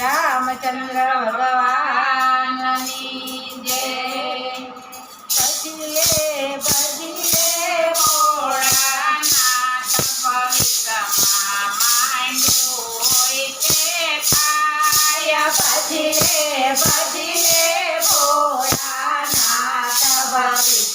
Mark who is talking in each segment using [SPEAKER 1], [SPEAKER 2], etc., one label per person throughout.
[SPEAKER 1] રામચંદ્ર ભગવાનની જય ભજલે ભજલે ભોળાનાથ પવિત્રમાં માંડ્યું હોય તે થાય ભજલે ભજલે ભોળાનાથ ભવિષ્યમાં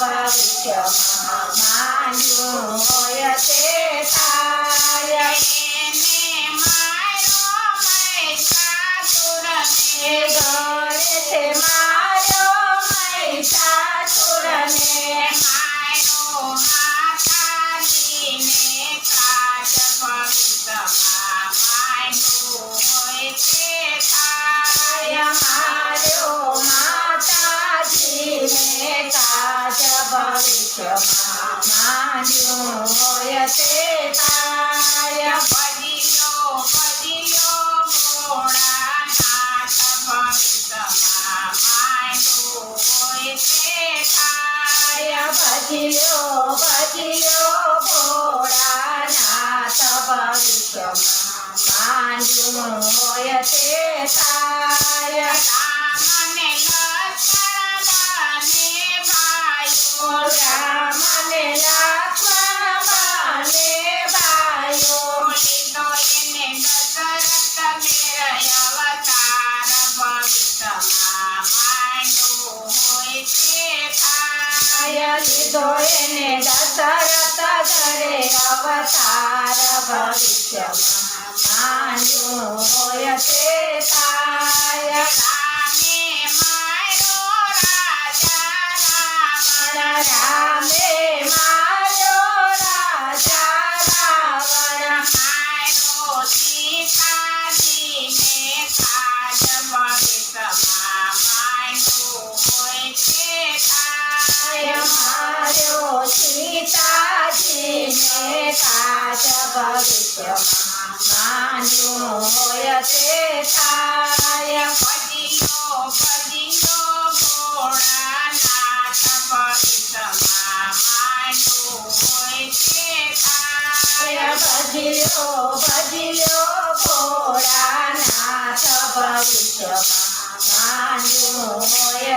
[SPEAKER 1] ભવિષ્યમાં માંડ્યું હોય તે થાય એને સાસુરને મહિષાસુરને ગણેશે મારો મહિષાસુરને સાસુરને માતાજીને ભવિષ્યમાં માંડ્યું હોય તે થાય ભજ્યો ભજ્યો ભોળાનાથ ભવિષ્યમાં માંડ્યું હોય તે થાય ભજ્યો ભજ્યો ભોળાનાથ ભવિષ્યમાં માંડ્યું હોય તે થાય રામને થાય લીધો એને દશરથ ઘરે અવતાર ભવિષ્યમાં માંડ્યું હોય તે થાય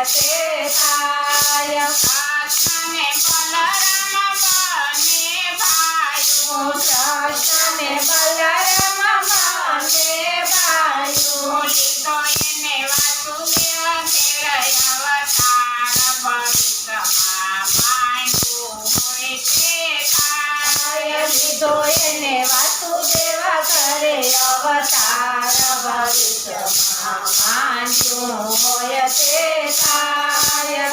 [SPEAKER 1] હોય તે થાય કૃષ્ણને બલરામ બને ભાઈઓ કૃષ્ણને બલરામ બને ભાઈઓ લીધો એને વાસુદેવ ઘેર અવતાર માંડ્યું હોય છે થાય લીધો એને ઘરે અવતાર ભવિષ્યમાં માંડ્યું હોય તે થાય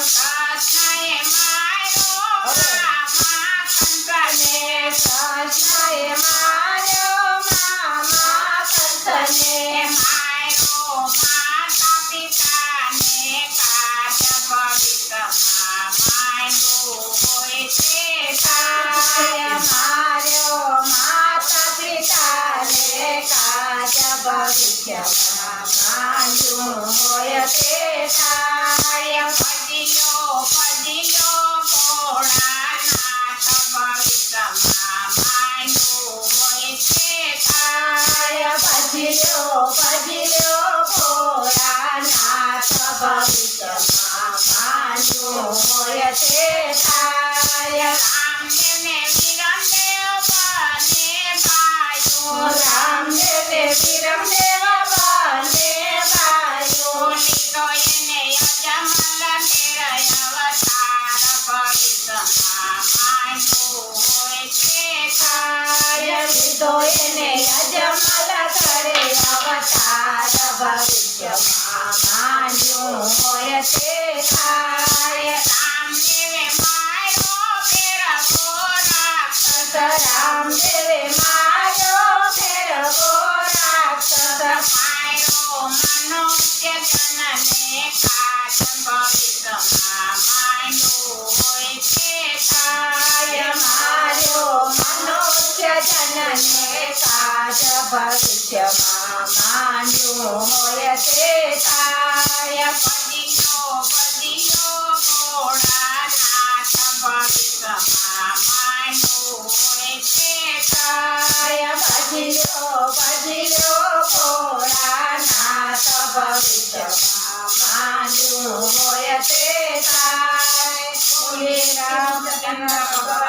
[SPEAKER 1] ભવિષ્યમાં માંડ્યું હોય તે થાય ભજ્યો ભજ્યો ભોળાનાથ ભવિષ્યમાં માંડ્યું હોય તે થાય ભજ્યો ભજ્યો ભોળાનાથ ભવિષ્યમાં માંડ્યું હોય તે થાય લીધો એને યજમલ કરે અવતાર ભવિષ્યમાં માન્યું હોય તે થાય રામદેવે માર્યો ફેરવો રાક્ષસ રામદેવે માર્યો ફેરવો રાક્ષસ
[SPEAKER 2] માયો મનુષ્ય જનને કાચ ભવિષ્યમાં.
[SPEAKER 1] જનને કાજ ભવિષ્યમાં માંડ્યું હોય તે થાય
[SPEAKER 2] પદિયો પદિયો ભોળાનાથ ભવિષ્યમાં માંડ્યું હોય તે
[SPEAKER 1] થાય ભજલ્યો ભજલ્યો ભોળાનાથ ભવિષ્યમાં માંડ્યું હોય તે થાય બોલે રામચંદ્ર